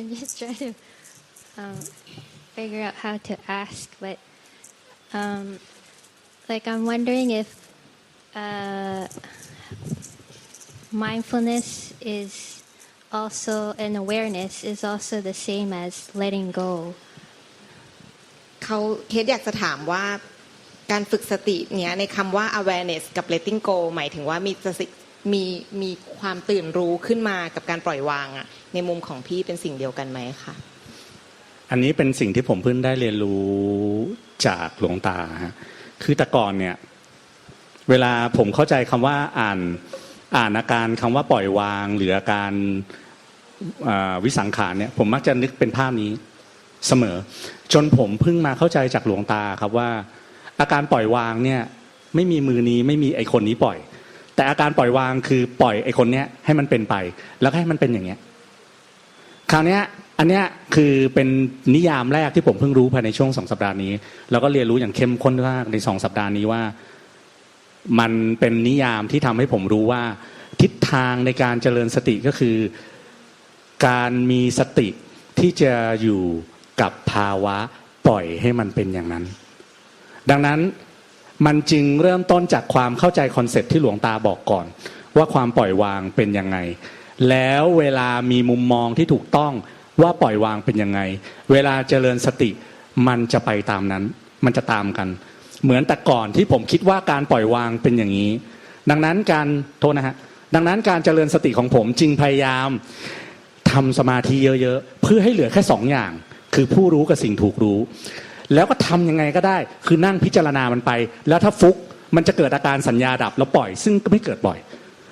I'm just trying to um, figure out how to ask, but um, like I'm wondering if uh, mindfulness is also an awareness is also the same as letting go. เขาเคสอยากจะถามว่าการฝึกสติเนี่ยในคำว่า awareness กับ letting go หมายถึงว่ามีสติ มีมีความตื่นรู้ขึ้นมากับการปล่อยวางอะในมุมของพี่เป็นสิ่งเดียวกันไหมคะอันนี้เป็นสิ่งที่ผมเพิ่งได้เรียนรู้จากหลวงตาฮะคือแต่ก่อนเนี่ย เวลาผมเข้าใจคำว่าอ่านอ่านอาการคำว่าปล่อยวาง หรืออาการวิสังขารเนี่ย ผมมักจะนึกเป็นภาพนี้เสมอ จนผมเพิ่งมาเข้าใจจากหลวงตาครับว่า อาการปล่อยวางเนี่ย ไม่มีมือนี้ไม่มีไอคนนี้ปล่อย แต่อาการปล่อยวางคือปล่อยไอ้คนเนี้ยให้มันเป็นไป แล้วให้มันเป็นอย่างเงี้ยคราวเนี้ยอันเนี้ยคือเป็นนิยามแรกที่ผมเพิ่งรู้ภายในช่วงสองสัปดาห์นี้ แล้วก็เรียนรู้อย่างเข้มข้นมากในสองสัปดาห์นี้ว่า มันเป็นนิยามที่ทำให้ผมรู้ว่า ทิศทางในการเจริญสติก็คือ การมีสติที่จะอยู่กับภาวะปล่อยให้มันเป็นอย่างนั้น ดังนั้น มันจึงเริ่มต้นจากความเข้าใจคอนเซ็ปต์ที่หลวงตาบอกก่อน ว่าความปล่อยวางเป็นยังไง แล้วเวลามีมุมมองที่ถูกต้องว่าปล่อยวางเป็นยังไง เวลาเจริญสติมันจะไปตามนั้น มันจะตามกัน เหมือนแต่ก่อนที่ผมคิดว่าการปล่อยวางเป็นอย่างนี้ ดังนั้นการโทษนะฮะดังนั้นการเจริญสติของผมจึงพยายามทำสมาธิเยอะๆเพื่อให้เหลือแค่สองอย่าง คือผู้รู้กับสิ่งถูกรู้ แล้วก็ทำยังไงก็ได้ คือนั่งพิจารณามันไป แล้วถ้าฟุกมันจะเกิดอาการสัญญาดับแล้วปล่อย ซึ่งก็ไม่เกิดบ่อย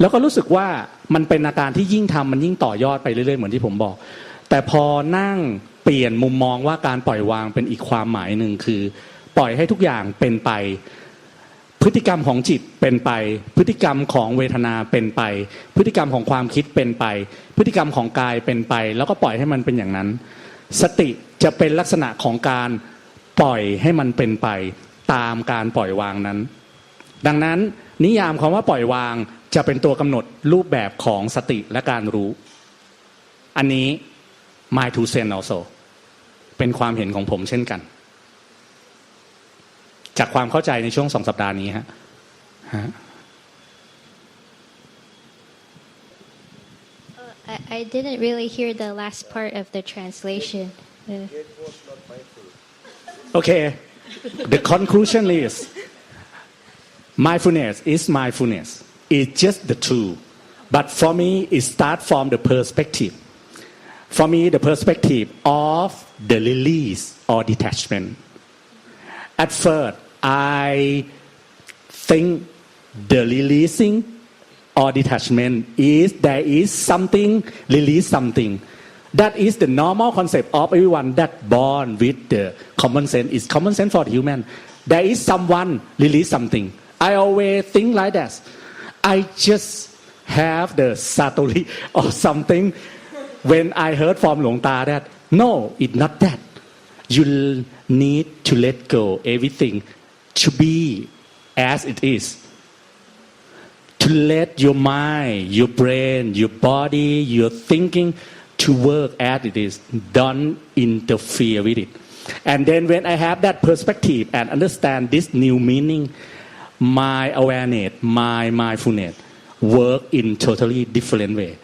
แล้วก็รู้สึกว่ามันเป็นอาการที่ยิ่งทำมันยิ่งต่อยอดไปเรื่อยๆเหมือนที่ผมบอก แต่พอนั่งเปลี่ยนมุมมองว่าการปล่อยวางเป็นอีกความหมายหนึ่งคือ ปล่อยให้ทุกอย่างเป็นไป พฤติกรรมของจิตเป็นไป พฤติกรรมของเวทนาเป็นไป พฤติกรรมของความคิดเป็นไป พฤติกรรมของกายเป็นไป แล้วก็ปล่อยให้มันเป็นอย่างนั้น สติจะเป็นลักษณะของการ ปล่อยให้มันเป็นไปตามการปล่อยวางนั้น ดังนั้นนิยามคำว่าปล่อยวางจะเป็นตัวกำหนดรูปแบบของสติและการรู้ อันนี้ my two cent also เป็นความเห็นของผมเช่นกัน จากความเข้าใจในช่วงสองสัปดาห์นี้ฮะฮะ I, I didn't really hear the last part of the translation. Uh, Okay, the conclusion is mindfulness is mindfulness. It's just the two. But for me, it starts from the perspective. For me, the perspective of the release or detachment. At first, I think the releasing or detachment is there is something, release something. That is the normal concept of everyone that born with the common sense. Is common sense for the human. There is someone release something. I always think like that. I just have the satori or something when I heard from Long Ta that no, it's not that. You need to let go everything to be as it is to let your mind, your brain, your body, your thinking to work as it is. Don't interfere with it. And then when I have that perspective and understand this new meaning, my awareness, my mindfulness work in totally different way.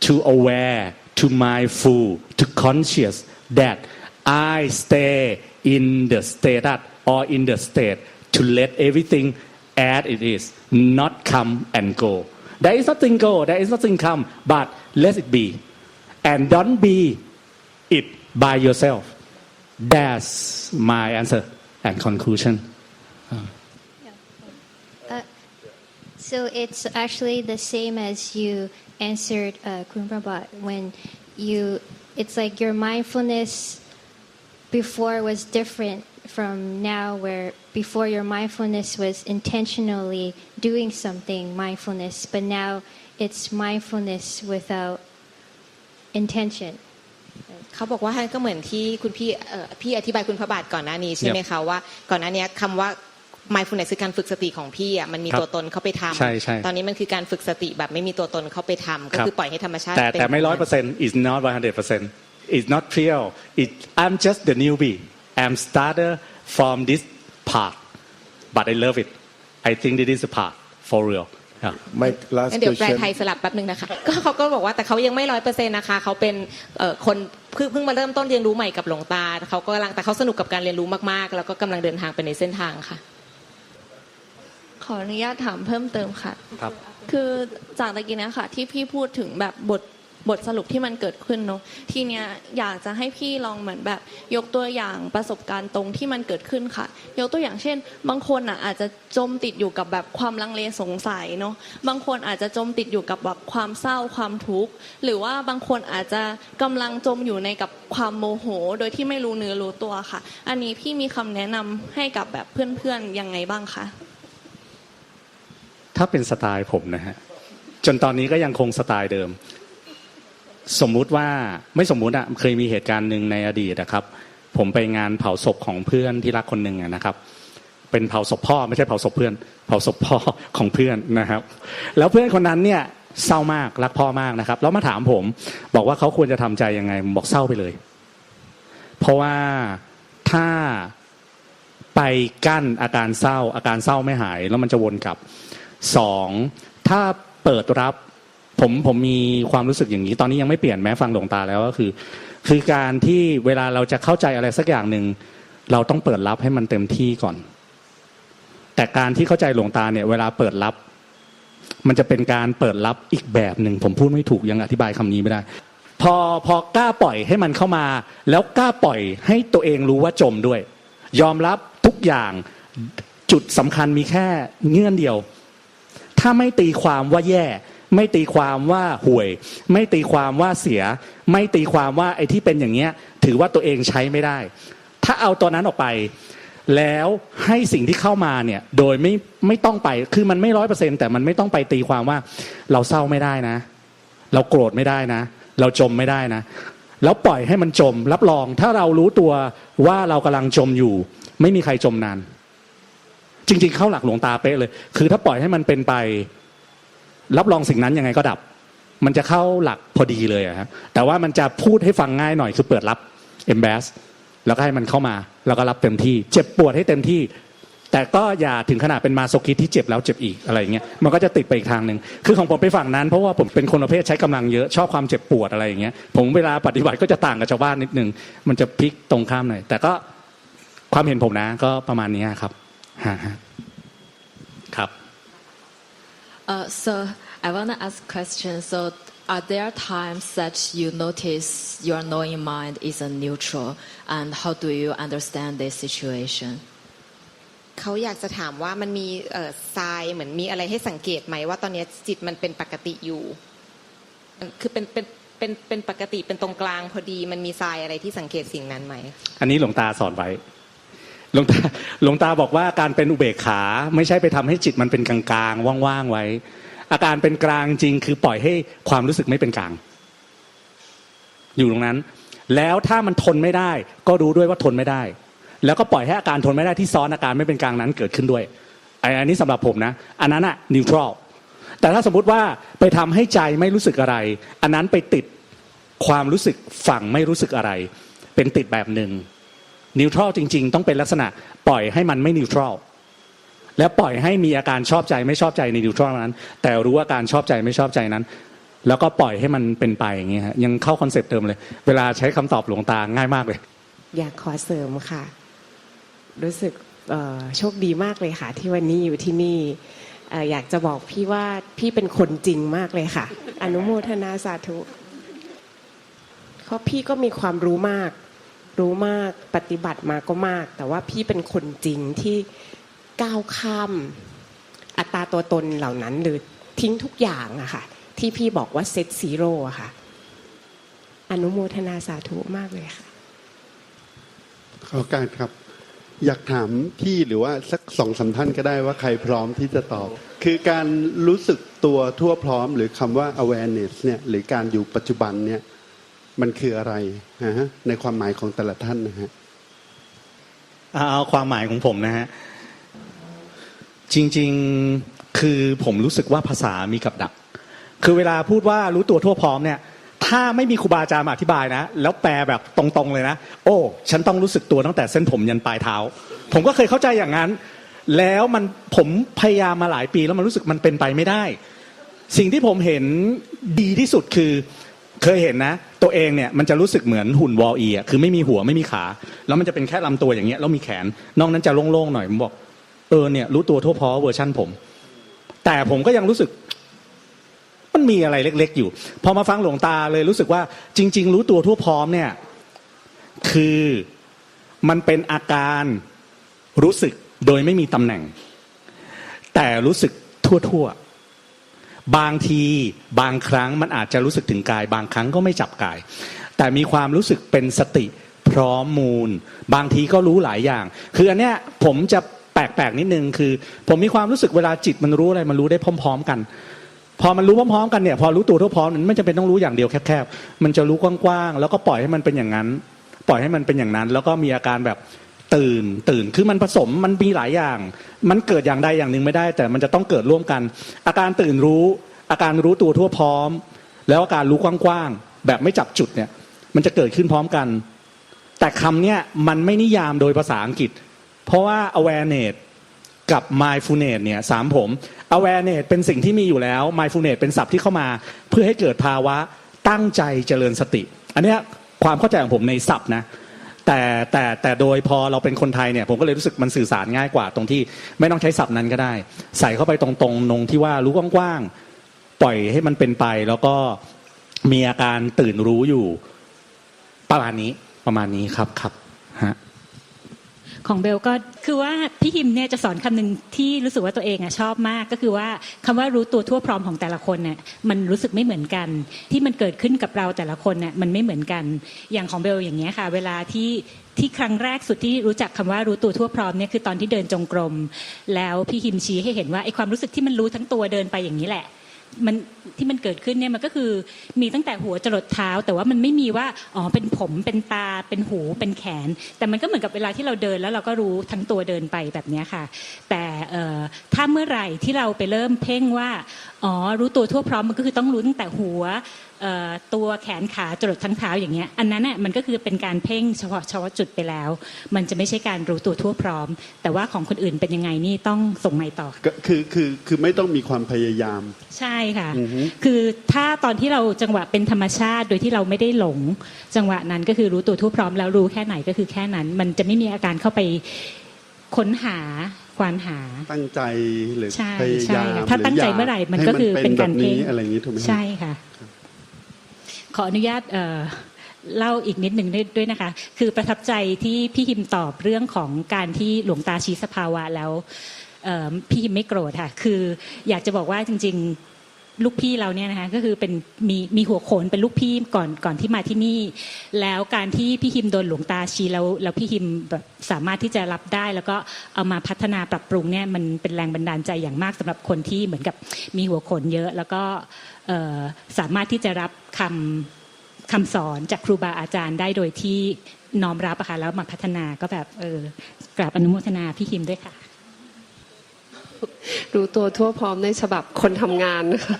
To aware, to mindful, to conscious that I stay in the status or in the state to let everything as it is, not come and go. There is nothing go, there is nothing come, but let it be. And don't be it by yourself. That's my answer and conclusion. uh, so it's actually the same as you answered uh, Prabhat when you, it's like your mindfulness before was different from now where before your mindfulness was intentionally doing something mindfulness but now it's mindfulness without intention เขาบอกว่าก็เหมือนที่คุณพี่เอ่อพี่อธิบายคุณพระบาทก่อนหน้านี้ใช่ไหมคะว่าก่อนหน้านี้คำว่า mindfulness คือการฝึกสติของพี่อะมันมีครับตัวตนเข้าไปทำใช่ใช่ตอนนี้มันคือการฝึกสติแบบไม่มีตัวตนเข้าไปทำก็ครับคือปล่อยให้ธรรมชาติแต่เป็นแต่ไม่ร้อยเปอร์เซ็นต์ is not one hundred percent it's not real it I'm just the newbie I'm starter from this part but I love it I think this is a part for real yeah. My last งั้นเดี๋ยวแปล question. ไทยสลับแป๊บนึงนะคะก็เขาก็บอกว่าแต่เขายังไม่ร้อยเปอร์เซ็นต์นะคะเขาเป็นเอ่อคนเพิ่งเพิ่งมาเริ่มต้นเรียนรู้ใหม่กับหลวงตาเขาก็กำลังแต่เขาสนุกกับการเรียนรู้มากๆ แล้วก็กำลังเดินทางไปในเส้นทางค่ะ ขออนุญาตถามเพิ่มเติมค่ะ ครับ คือจากตะกี้เนี้ค่ะที่พี่พูดถึงแบบบท บทสรุปที่มันเกิดขึ้นเนาะทีเนี้ยอยากจะให้พี่ลองเหมือนแบบ ยกตัวอย่างประสบการณ์ตรงที่มันเกิดขึ้นค่ะ ยกตัวอย่างเช่น บางคนอะอาจจะจมติดอยู่กับแบบความลังเลสงสัยเนาะบางคนอาจจะจมติดอยู่กับแบบความเศร้าความทุกข์หรือว่าบางคนอาจจะกำลังจมอยู่ในกับความโมโห โดยที่ไม่รู้เนื้อรู้ตัวค่ะ อันนี้พี่มีคำแนะนำให้กับแบบเพื่อนๆยังไงบ้างคะถ้าเป็นสไตล์ผมนะฮะจนตอนนี้ก็ยังคงสไตล์เดิม สมมุติว่าไม่สมมุติอะเคยมีเหตุการณ์หนึ่งในอดีตนะครับ ผมไปงานเผาศพของเพื่อนที่รักคนหนึ่งนะครับ เป็นเผาศพพ่อไม่ใช่เผาศพเพื่อน เผาศพพ่อของเพื่อนนะครับ แล้วเพื่อนคนนั้นเนี่ยเศร้ามากรักพ่อมากนะครับแล้วมาถามผม บอกว่าเขาควรจะทำใจยังไงผมบอกเศร้าไปเลย เพราะว่าถ้าไปกั้นอาการเศร้า อาการเศร้าไม่หาย แล้วมันจะวนกลับสองถ้าเปิดรับ ผมผมมีความรู้สึกอย่างนี้ ตอนนี้ยังไม่เปลี่ยนแม้ฟังหลวงตาแล้วก็คือ คือการที่เวลาเราจะเข้าใจอะไรสักอย่างหนึ่งเราต้องเปิดรับให้มันเต็มที่ก่อน แต่การที่เข้าใจหลวงตาเนี่ย เวลาเปิดรับ มันจะเป็นการเปิดรับอีกแบบหนึ่งผมพูดไม่ถูกยังอธิบายคำนี้ไม่ได้ พอพอกล้าปล่อยให้มันเข้ามา แล้วกล้าปล่อยให้ตัวเองรู้ว่าจมด้วย ยอมรับทุกอย่างจุดสำคัญมีแค่เงื่อนเดียว ถ้าไม่ตีความว่าแย่ ไม่ตีความว่าห่วย ไม่ตีความว่าเสีย ไม่ตีความว่าไอ้ที่เป็นอย่างเงี้ย ถือว่าตัวเองใช้ไม่ได้ ถ้าเอาตัวนั้นออกไป แล้วให้สิ่งที่เข้ามาเนี่ยโดยไม่ไม่ต้องไปคือมันไม่ร้อยเปอร์เซ็นแต่มันไม่ต้องไปตีความว่า เราเศร้าไม่ได้นะ เราโกรธไม่ได้นะ เราจมไม่ได้นะ แล้วปล่อยให้มันจม รับรองถ้าเรารู้ตัวว่าเรากำลังจมอยู่ ไม่มีใครจมนานจริง ๆ เข้าหลักหลวงตาเป๊ะเลย คือถ้าปล่อยให้มันเป็นไป รับรองสิ่งนั้นยังไงก็ดับ มันจะเข้าหลักพอดีเลยอะฮะแต่ว่ามันจะพูดให้ฟังง่ายหน่อยคือเปิดรับ e m b a s แล้วก็ให้มันเข้ามา แล้วก็รับเต็มที่ เจ็บปวดให้เต็มที่ แต่ก็อย่าถึงขนาดเป็นมาโซคิที่เจ็บแล้วเจ็บอีกอะไรเงี้ยมันก็จะติดไปอีกทางหนึ่งคือของผมไปฝั่งนั้นเพราะว่าผมเป็นคนประเภทใช้กำลังเยอะชอบความเจ็บปวดอะไรอย่างเงี้ยผมเวลาปฏิบัติก็จะต่างกับชาวบ้านนิดนึงมันจะพลิกตรงข้ามหน่อยแต่ก็ความเห็นผมนะก็ประมาณนี้ครับฮะฮะครับ Uh, so I want to ask a question. So are there times that you notice your knowing mind is a neutral, and how do you understand this situation? เขาอยากจะถามว่ามันมีเอ่อทรายเหมือนมีอะไรให้สังเกตไหมว่าตอนนี้จิตมันเป็นปกติอยู่ คือเป็นเป็นเป็นเป็นปกติเป็นตรงกลางพอดีมันมีทรายอะไรที่สังเกตสิ่งนั้นไหม อันนี้หลวงตาสอนไว้ หลวงตาหลวงตาบอกว่าการเป็นอุเบกขา ไม่ใช่ไปทำให้จิตมันเป็นกลางๆว่างๆไว้ อาการเป็นกลางจริงคือปล่อยให้ความรู้สึกไม่เป็นกลาง อยู่ตรงนั้น แล้วถ้ามันทนไม่ได้ ก็รู้ด้วยว่าทนไม่ได้ แล้วก็ปล่อยให้อาการทนไม่ได้ที่ซ้อนอาการไม่เป็นกลางนั้นเกิดขึ้นด้วยไอ้อันนี้สำหรับผมนะ อันนั้นอะนิวทรัลแต่ถ้าสมมุติว่าไปทำให้ใจไม่รู้สึกอะไร อันนั้นไปติดความรู้สึกฝั่งไม่รู้สึกอะไร เป็นติดแบบหนึ่ง นิวทรัลจริง ๆ ต้องเป็นลักษณะปล่อยให้มันไม่นิวทรัลและปล่อยให้มีอาการชอบใจไม่ชอบใจในนิวทรัลนั้น แต่รู้ว่าการชอบใจไม่ชอบใจนั้น แล้วก็ปล่อยให้มันเป็นไปอย่างเงี้ยฮะยังเข้าคอนเซปต์เดิมเลย เวลาใช้คำตอบหลวงตาง่ายมากเลย อยากขอเสริมค่ะ รู้สึกโชคดีมากเลยค่ะ ที่วันนี้อยู่ที่นี่อยากจะบอกพี่ว่าพี่เป็นคนจริงมากเลยค่ะ อนุโมทนาสาธุเพราะพี่ก็มีความรู้มาก รู้มากปฏิบัติมาก็มาก แต่ว่าพี่เป็นคนจริงที่ก้าวข้ามอัตราตัวตนเหล่านั้น หรือทิ้งทุกอย่างอะค่ะ ที่พี่บอกว่าเซตซีโร่อะค่ะ อนุโมทนาสาธุมากเลยค่ะขอการครับ อยากถามพี่หรือว่าสักสองสามท่านก็ได้ว่าใครพร้อมที่จะตอบ คือการรู้สึกตัวทั่วพร้อม หรือคำว่า awareness เนี่ยหรือการอยู่ปัจจุบันเนี่ย มันคืออะไรนะฮะในความหมายของแต่ละท่านนะฮะเอาความหมายของผมนะฮะจริง ๆคือผมรู้สึกว่าภาษามีกับดัก คือเวลาพูดว่ารู้ตัวทั่วพร้อมเนี่ยถ้าไม่มีครูบาอาจารย์มาอธิบายนะ แล้วแปลแบบตรงๆเลยนะ โอ้ ฉันต้องรู้สึกตัวตั้งแต่เส้นผมยันปลายเท้า ผมก็เคยเข้าใจอย่างนั้น แล้วมันผมพยายามมาหลายปีแล้วมันรู้สึกมันเป็นไปไม่ได้ สิ่งที่ผมเห็นดีที่สุดคือ เคยเห็นนะ ตัวเองเนี่ยมันจะรู้สึกเหมือนหุ่นวอลอีอะคือไม่มีหัวไม่มีขา แล้วมันจะเป็นแค่ลำตัวอย่างเงี้ยแล้วมีแขน นอกนั้นจะโล่งๆหน่อยผมบอกเออเนี่ยรู้ตัวทั่วพอเวอร์ชั่นผม แต่ผมก็ยังรู้สึก มันมีอะไรเล็ก ๆ อยู่ พอมาฟังหลวงตาเลยรู้สึกว่า จริง ๆ รู้ตัวทั่วพร้อมเนี่ย คือมันเป็นอาการรู้สึกโดยไม่มีตำแหน่ง แต่รู้สึกทั่วๆ บางทีบางครั้งมันอาจจะรู้สึกถึงกาย บางครั้งก็ไม่จับกาย แต่มีความรู้สึกเป็นสติพร้อมมูล บางทีก็รู้หลายอย่าง คืออันเนี้ยผมจะแปลกๆนิดนึงคือ ผมมีความรู้สึกเวลาจิตมันรู้อะไรมันรู้ได้พร้อม ๆ กัน พอมันรู้พร้อมๆกันเนี่ยพอรู้ตัวทั่วพร้อมมันไม่จำเป็นต้องรู้อย่างเดียวแคบๆมันจะรู้กว้างๆแล้วก็ปล่อยให้มันเป็นอย่างนั้น ปล่อยให้มันเป็นอย่างนั้น แล้วก็มีอาการแบบ ตื่นตื่นคือมันผสมมันมีหลายอย่าง มันเกิดอย่างใดอย่างหนึ่งไม่ได้ แต่มันจะต้องเกิดร่วมกัน อาการตื่นรู้ อาการรู้ตัวทั่วพร้อม แล้วอาการรู้กว้างๆแบบไม่จับจุดเนี่ยมันจะเกิดขึ้นพร้อมกัน แต่คำเนี้ยมันไม่นิยามโดยภาษาอังกฤษ เพราะว่า awareness กับ mindfulness เนี่ยสามผม awareness เป็นสิ่งที่มีอยู่แล้ว mindfulness เป็นศัพท์ที่เข้ามา เพื่อให้เกิดภาวะตั้งใจเจริญสติ อันเนี้ยความเข้าใจของผมในศัพท์นะ แต่แต่แต่โดยพอเราเป็นคนไทยเนี่ยผมก็เลยรู้สึกมันสื่อสารง่ายกว่าตรงที่ไม่ต้องใช้ศัพท์นั้นก็ได้ ใส่เข้าไปตรงๆนงที่ว่ารู้กว้างๆปล่อยให้มันเป็นไป แล้วก็มีอาการตื่นรู้อยู่ประมาณนี้ประมาณนี้ครับครับ ของเบลก็คือว่าพี่ฮิมเนี่ยจะสอนคำหนึ่งที่รู้สึกว่าตัวเองอะชอบมาก ก็คือว่าคำว่ารู้ตัวทั่วพร้อมของแต่ละคนเนี่ยมันรู้สึกไม่เหมือนกัน ที่มันเกิดขึ้นกับเราแต่ละคนเนี่ยมันไม่เหมือนกัน อย่างของเบลอย่างเงี้ยค่ะ เวลาที่ที่ครั้งแรกสุดที่รู้จักคำว่ารู้ตัวทั่วพร้อมเนี่ยคือตอนที่เดินจงกรม แล้วพี่ฮิมชี้ให้เห็นว่าไอ้ความรู้สึกที่มันรู้ทั้งตัวเดินไปอย่างนี้แหละ มันที่มันเกิดขึ้นเนี่ยมันก็คือมีตั้งแต่หัวจรดเท้า แต่ว่ามันไม่มีว่าอ๋อเป็นผมเป็นตาเป็นหูเป็นแขน แต่มันก็เหมือนกับเวลาที่เราเดินแล้วเราก็รู้ทั้งตัวเดินไปแบบนี้ค่ะ แต่ถ้าเมื่อไหร่ที่เราไปเริ่มเพ่งว่าอ๋อรู้ตัวทั่วพร้อมมันก็คือต้องรู้ตั้งแต่หัว ตัวแขนขาจรดทั้งเท้าอย่างเงี้ยอันนั้นน่ะมันก็คือเป็นการเพ่งเฉพาะเฉพาะจุดไปแล้ว มันจะไม่ใช่การรู้ตัวทั่วพร้อม แต่ว่าของคนอื่นเป็นยังไงนี่ต้องส่งไมค์ต่อก็คือคือคือไม่ต้องมีความพยายาม ใช่ค่ะอือฮึคือถ้าตอนที่เราจังหวะเป็นธรรมชาติโดยที่เราไม่ได้หลง จังหวะนั้นก็คือรู้ตัวทั่วพร้อม แล้วรู้แค่ไหนก็คือแค่นั้น มันจะไม่มีอาการเข้าไปค้นหาควานหาตั้งใจหรือใช่พยายามใช่ค่ะถ้าตั้งใจยเมื่อไหร่มันก็คือเป็นการให้มัเพ่งแบบนี้อะไรอย่างนี้ถูกไหมครับใช่ค่ะข ออนุญาตเล่าอีกนิดหนึ่งด้วยนะคะ คือประทับใจที่พี่ฮิมตอบเรื่องของการที่หลวงตาชี้สภาวะแล้วพี่ฮิมไม่โกรธค่ะ คืออยากจะบอกว่าจริง ๆ ลูกพี่เราเนี่ยนะคะก็คือเป็นมีมีหัวโขนเป็นลูกพี่ก่อนก่อนที่มาที่นี่ แล้วการที่พี่ฮิมโดนหลวงตาชี้แล้วแล้วพี่ฮิมแบบสามารถที่จะรับได้ แล้วก็เอามาพัฒนาปรับปรุงเนี่ยมันเป็นแรงบันดาลใจอย่างมากสำหรับคนที่เหมือนกับมีหัวโขนเยอะ แล้วก็สามารถที่จะรับคำคำสอนจากครูบาอาจารย์ได้โดยที่น้อมรับอะค่ะแล้วมาพัฒนาก็แบบเออกราบอนุโมทนาพี่ฮิมด้วยค่ะ รู้ตัวทั่วพร้อมในฉบับคนทำงานนะคะ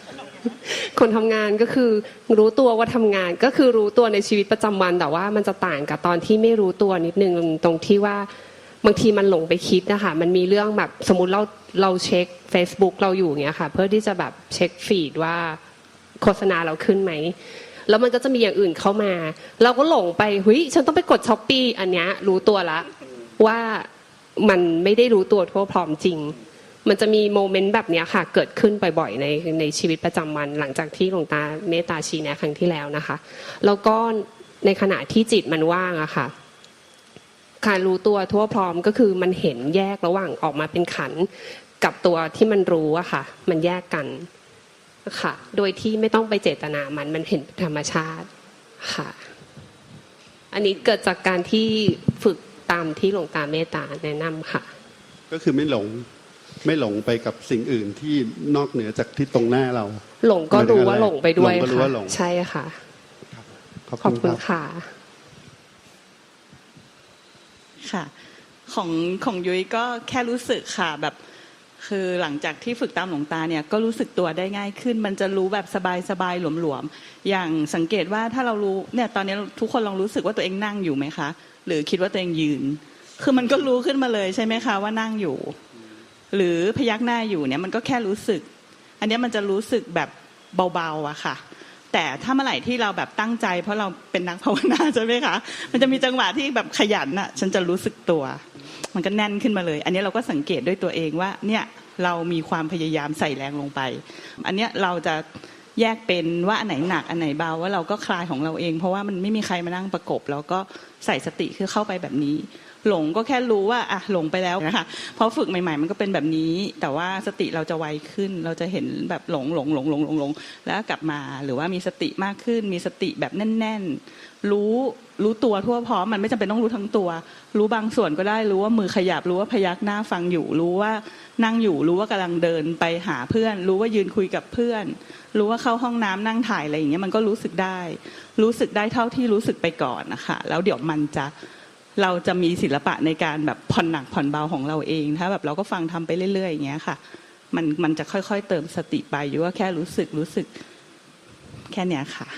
คนทำงานก็คือรู้ตัวว่าทำงานก็คือรู้ตัวในชีวิตประจำวันแต่ว่ามันจะต่างกับตอนที่ไม่รู้ตัวนิดนึงตรงที่ว่าบางทีมันหลงไปคิดนะคะมันมีเรื่องแบบสมมติเราเราเช็ค Facebook เราอยู่เงี้ยค่ะ เพื่อที่จะแบบเช็คฟีดว่าโฆษณาเราขึ้นไหมแล้วมันก็จะมีอย่างอื่นเข้ามา เราก็หลงไปเฮ้ยฉันต้องไปกดช้อปปี้อันเนี้ยรู้ตัวละว่ามันไม่ได้รู้ตัวทั่วพร้อมจริง มันจะมีโมเมนต์แบบนี้ค่ะ เกิดขึ้นบ่อยๆในในชีวิตประจำวัน หลังจากที่หลวงตาเมตตาชี้แนะครั้งที่แล้วนะคะ แล้วก็ในขณะที่จิตมันว่างอะค่ะการรู้ตัวทั่วพร้อมก็คือมันเห็นแยกระหว่างออกมาเป็นขันกับตัวที่มันรู้อะค่ะ มันแยกกันค่ะ โดยที่ไม่ต้องไปเจตนามันมันเห็นเป็นธรรมชาติค่ะ อันนี้เกิดจากการที่ฝึกตามที่หลวงตาเมตตาแนะนำค่ะ ก็คือไม่หลง ไม่หลงไปกับสิ่งอื่นที่นอกเหนือจากที่ตรงหน้าเรา หลงก็รู้ว่าหลงไปด้วยหลงก็รู้ค่ะว่าหลงใช่ค่ะ ขอบขอบคุคุณณครับค่ะ ค่ะ ของของยุ้ยก็แค่รู้สึกค่ะแบบ คือหลังจากที่ฝึกตามหลวงตาเนี่ย ก็รู้สึกตัวได้ง่ายขึ้น มันจะรู้แบบสบายๆหลวมๆอย่างสังเกตว่าถ้าเรารู้เนี่ยตอนนี้ทุกคนลองรู้สึกว่าตัวเองนั่งอยู่ไหมคะ หรือคิดว่าตัวเองยืน คือมันก็รู้ขึ้นมาเลยใช่ไหมคะว่านั่งอยู่ หรือพยักหน้าอยู่เนี่ยมันก็แค่รู้สึก อันนี้มันจะรู้สึกแบบเบาๆอะค่ะ แต่ถ้าเมื่อไหร่ที่เราแบบตั้งใจ เพราะเราเป็นนักภาวนาใช่ไหมคะมันจะมีจังหวะที่แบบขยันอะฉันจะรู้สึกตัว มันก็แน่นขึ้นมาเลย อันนี้เราก็สังเกตด้วยตัวเองว่าเนี่ยเรามีความพยายามใส่แรงลงไป อันเนี้ยเราจะแยกเป็นว่าอันไหนหนักอันไหนเบาว่าเราก็คลายของเราเอง เพราะว่ามันไม่มีใครมานั่งประกบ แล้วก็ใส่สติคือเข้าไปแบบนี้ หลงก็แค่รู้ว่าอะหลงไปแล้วนะคะเพราะฝึกใหม่ ๆ มันก็เป็นแบบนี้ แต่ว่าสติเราจะไวขึ้น เราจะเห็นแบบหลงหลงหลงหลงหลงหลงแล้วก็กลับมาหรือว่ามีสติมากขึ้น มีสติแบบแน่น ๆ รู้รู้ตัวทั่วพร้อมมันไม่จำเป็นต้องรู้ทั้งตัว รู้บางส่วนก็ได้รู้ว่ามือขยับรู้ว่าพยักหน้าฟังอยู่ รู้ว่านั่งอยู่ รู้ว่ากำลังเดินไปหาเพื่อน รู้ว่ายืนคุยกับเพื่อน รู้ว่าเข้าห้องน้ำนั่งถ่ายอะไรอย่างเงี้ยมันก็รู้สึกได้ รู้สึกได้เท่าที่รู้สึกไปก่อนนะคะแล้วเดี๋ยวมันจะ เราจะมีศิลปะในการแบบผ่อนหนักผ่อนเบาของเราเอง ถ้าแบบเราก็ฟังทำไปเรื่อยๆอย่างเงี้ยค่ะ มันมันจะค่อยๆ เติมสติไปอยู่ว่าแค่รู้สึกรู้สึกแค่เนี้ยค่ะ